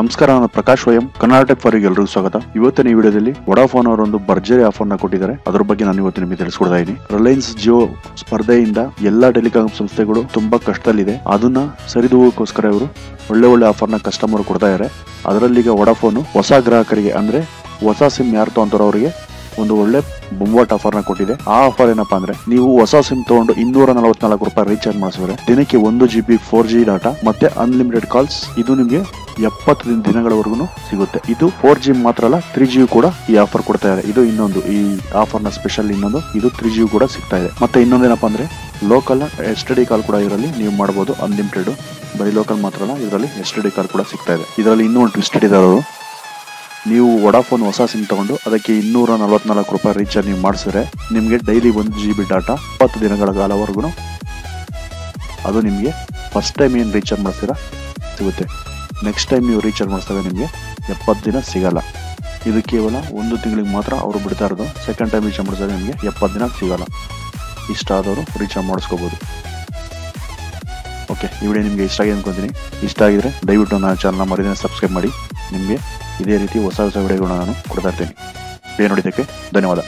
ನಮಸ್ಕಾರ, ನಾನು ಪ್ರಕಾಶ್ ವಯಂ, ಕರ್ನಾಟಕ ಫಾರಿಗೆ ಎಲ್ಲರಿಗೂ ಸ್ವಾಗತ. ಇವತ್ತಿನ ಈ ವಿಡಿಯೋದಲ್ಲಿ ವಡಾಫೋನ್ ಅವರು ಒಂದು ಭರ್ಜರಿ ಆಫರ್ನ ಕೊಟ್ಟಿದ್ದಾರೆ. ಅದ್ರ ಬಗ್ಗೆ ನಾನು ಇವತ್ತು ನಿಮಗೆ ತಿಳಿಸ್ಕೊಡ್ತಾ ಇದ್ದೀನಿ ರಿಲಯನ್ಸ್ ಜಿಯೋ ಸ್ಪರ್ಧೆಯಿಂದ ಎಲ್ಲಾ ಟೆಲಿಕಾಂ ಸಂಸ್ಥೆಗಳು ತುಂಬಾ ಕಷ್ಟದಲ್ಲಿದೆ. ಅದನ್ನ ಸರಿದೂಗೋಸ್ಕರ ಇವರು ಒಳ್ಳೆ ಒಳ್ಳೆ ಆಫರ್ನ ಕಸ್ಟಮರ್ ಕೊಡ್ತಾ ಇದ್ದಾರೆ ಅದರಲ್ಲಿ ಈಗ ವಡಾಫೋನ್ ಹೊಸ ಗ್ರಾಹಕರಿಗೆ ಅಂದ್ರೆ ಹೊಸ ಸಿಮ್ ಯಾರು ತಗೊಂತಾರೋ ಅವರಿಗೆ ಒಂದು ಒಳ್ಳೆ ಬೊಂಬಾಟ್ ಆಫರ್ನ ಕೊಟ್ಟಿದೆ. ಆ ಆಫರ್ ಏನಪ್ಪಾ ಅಂದ್ರೆ ನೀವು ಹೊಸ ಸಿಮ್ ತಗೊಂಡು ಇನ್ನೂರ ನಲವತ್ನಾಲ್ಕು ರೂಪಾಯಿ ರೀಚಾರ್ಜ್ ಮಾಡಿಸಿದ್ರೆ ದಿನಕ್ಕೆ ಒಂದು G B four G data ಮತ್ತೆ ಅನ್ಲಿಮಿಟೆಡ್ ಕಾಲ್ಸ್ ಇದು ನಿಮಗೆ ಎಪ್ಪತ್ತು ದಿನ- ದಿನಗಳವರೆಗೂ ಸಿಗುತ್ತೆ. ಇದು ಫೋರ್ ಜಿ ಮಾತ್ರ ಅಲ್ಲ ತ್ರೀ ಜಿ ಕೂಡ ಈ ಆಫರ್ ಕೊಡ್ತಾ ಇದೆ ಇದು ಇನ್ನೊಂದು, ಈ ಆಫರ್ನ ಸ್ಪೆಷಲ್ ಇನ್ನೊಂದು, ಇದು ತ್ರೀ ಜಿ ಕೂಡ ಸಿಗ್ತಾ ಇದೆ. ಮತ್ತೆ ಇನ್ನೊಂದೇನಪ್ಪ ಅಂದ್ರೆ ಲೋಕಲ್ ಎಸ್ ಡಿ ಕಾಲ್ ಕೂಡ ಇದರಲ್ಲಿ ನೀವು ಮಾಡಬಹುದು ಅನ್ಲಿಮಿಟೆಡ್ ಬರೀ ಲೋಕಲ್ ಮಾತ್ರ ಅಲ್ಲ, ಇದರಲ್ಲಿ ಎಸ್ ಡಿ ಕಾಲ್ ಕೂಡ ಸಿಗ್ತಾ ಇದೆ. ಇದರಲ್ಲಿ ಇನ್ನೂ ಒಂದು ಇದೆ ಅವರು. ನೀವು ವಡಾಫೋನ್ ಹೊಸ ಸಿಮ್ ತಗೊಂಡು ಅದಕ್ಕೆ ಇನ್ನೂರ ನಲವತ್ನಾಲ್ಕು ರೂಪಾಯಿ ರೀಚಾರ್ಜ್ ನೀವು ಮಾಡಿಸಿದ್ರೆ, ನಿಮಗೆ ಡೈಲಿ ಒಂದು ಜಿ ಬಿ ಡಾಟಾ ಇಪ್ಪತ್ತು ದಿನಗಳ ಕಾಲವರೆಗೂ ಅದು ನಿಮಗೆ ಫಸ್ಟ್ ಟೈಮ್ ಏನು ರೀಚಾರ್ಜ್ ಮಾಡ್ತೀರಾ ಸಿಗುತ್ತೆ. ನೆಕ್ಸ್ಟ್ ಟೈಮ್ ನೀವು ರೀಚಾರ್ಜ್ ಮಾಡಿಸಿದಾಗ ನಿಮಗೆ ಎಪ್ಪತ್ತು ದಿನ ಸಿಗಲ್ಲ. ಇದು ಕೇವಲ ಒಂದು ತಿಂಗಳಿಗೆ ಮಾತ್ರ ಅವರು ಬಿಡ್ತಾ ಇರೋದು. ಸೆಕೆಂಡ್ ಟೈಮ್ ರೀಚಾರ್ಜ್ ಮಾಡಿಸಿದಾಗ ನಿಮಗೆ ಎಪ್ಪತ್ತು ದಿನ ಸಿಗಲ್ಲ. ಇಷ್ಟ ಆದವರು ರೀಚಾರ್ಜ್ ಮಾಡಿಸ್ಕೋಬೋದು. ಓಕೆ ಈ ನಿಮಗೆ ಇಷ್ಟ ಆಗಿದೆ ಅಂದ್ಕೊತೀನಿ ಇಷ್ಟ ಆಗಿದ್ರೆ ದಯವಿಟ್ಟು ನನ್ನ ಚಾನಲ್ನ ಮರಿದಿನ ಸಬ್ಸ್ಕ್ರೈಬ್ ಮಾಡಿ. ನಿಮಗೆ ಇದೇ ರೀತಿ ಹೊಸ ಹೊಸ ವಿಡಿಯೋಗಳನ್ನ ನಾನು ಕೊಡ್ತಾ ಇರ್ತೀನಿ. ವಿಡಿಯೋ ನೋಡಿದ್ದಕ್ಕೆ ಧನ್ಯವಾದ.